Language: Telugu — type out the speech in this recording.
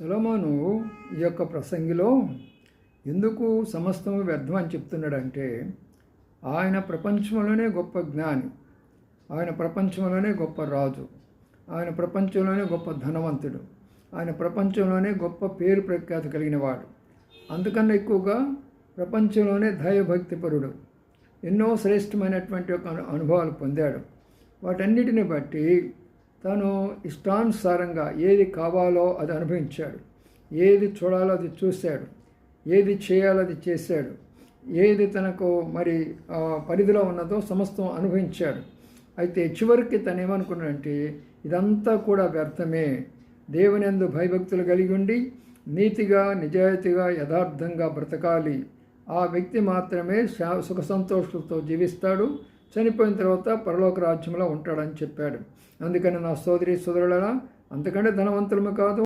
సొలొమోను ఈ యొక్క ప్రసంగిలో ఎందుకు సమస్తము వ్యర్థం అని చెప్తున్నాడంటే ఆయన ప్రపంచంలోనే గొప్ప జ్ఞాని ఆయన ప్రపంచంలోనే గొప్ప రాజు ఆయన ప్రపంచంలోనే గొప్ప ధనవంతుడు ఆయన ప్రపంచంలోనే గొప్ప పేరు ప్రఖ్యాతి కలిగిన వాడు. అందుకన్నా ఎక్కువగా ప్రపంచంలోనే దైవభక్తిపరుడు. ఎన్నో శ్రేష్టమైనటువంటి ఒక అనుభవాలు పొందాడు. వాటన్నిటిని బట్టి తను ఇష్టానుసారంగా ఏది కావాలో అది అనుభవించాడు. ఏది చూడాలో అది చూశాడు. ఏది చేయాలో అది చేశాడు. ఏది తనకు మరి పరిధిలో ఉన్నదో సమస్తం అనుభవించాడు. అయితే చివరికి తను ఏమనుకున్నాడంటే ఇదంతా కూడా వ్యర్థమే. దేవునందు భయభక్తులు కలిగి ఉండి నీతిగా నిజాయితీగా యథార్థంగా బ్రతకాలి. ఆ వ్యక్తి మాత్రమే సుఖ సంతోషాలతో జీవిస్తాడు. చనిపోయిన తర్వాత పరలోక రాజ్యంలో ఉంటాడని చెప్పాడు. అందుకని నా సోదరి సోదరులరా అంతకంటే ధనవంతులము కాదు.